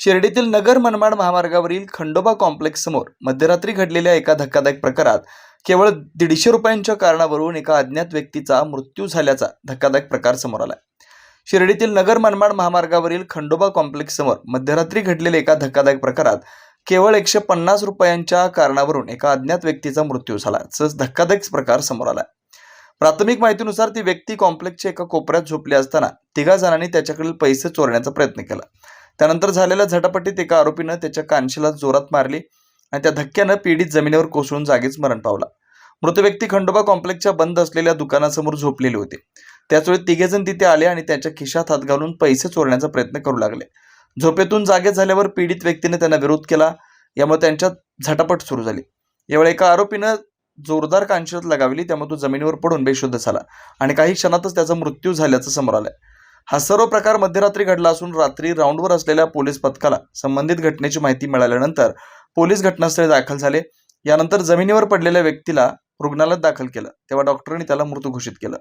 शिर्डीतील नगर मनमाड महामार्गावरील खंडोबा कॉम्प्लेक्स समोर मध्यरात्री घडलेल्या एका धक्कादायक प्रकारात केवळ दीडशे रुपयांच्या कारणावरून एका अज्ञात व्यक्तीचा मृत्यू झाल्याचा धक्कादायक प्रकार समोर आला शिर्डीतील नगर मनमाड महामार्गावरील खंडोबा कॉम्प्लेक्स समोर मध्यरात्री घडलेल्या एका धक्कादायक प्रकारात केवळ एकशे पन्नास रुपयांच्या कारणावरून एका अज्ञात व्यक्तीचा मृत्यू झाला तसंच धक्कादायक प्रकार समोर आला प्राथमिक माहितीनुसार ती व्यक्ती कॉम्प्लेक्सच्या एका कोपऱ्यात झोपली असताना तिघा जणांनी त्याच्याकडील पैसे चोरण्याचा प्रयत्न केला. त्यानंतर झालेल्या झटापटीत एका आरोपीनं त्याच्या कानशीला जोरात मारली आणि त्या धक्क्यानं पीडित जमिनीवर कोसळून जागीच मरण पावला. मृत व्यक्ती खंडोबा कॉम्प्लेक्सच्या बंद असलेल्या दुकानासमोर झोपलेले होते. त्याचवेळी तिघेजण तिथे आले आणि त्याच्या खिशात हात घालून पैसे चोरण्याचा प्रयत्न करू लागले. झोपेतून जागे झाल्यावर पीडित व्यक्तीने त्यांना विरोध केला यामुळे त्यांच्यात झटापट सुरू झाली. यावेळी एका आरोपीनं जोरदार कानशिलात लगावली त्यामुळे तो जमिनीवर पडून बेशुद्ध झाला आणि काही क्षणातच त्याचा मृत्यू झाल्याचं समोर आलंय. हा सर्व प्रकार मध्यरात्री घडला असून रात्री राऊंडवर असलेल्या पोलीस पथकाला संबंधित घटनेची माहिती मिळाल्यानंतर पोलीस घटनास्थळी दाखल झाले. यानंतर जमिनीवर पडलेल्या व्यक्तीला रुग्णालयात दाखल केलं. तेव्हा डॉक्टरांनी त्याला मृत घोषित केलं.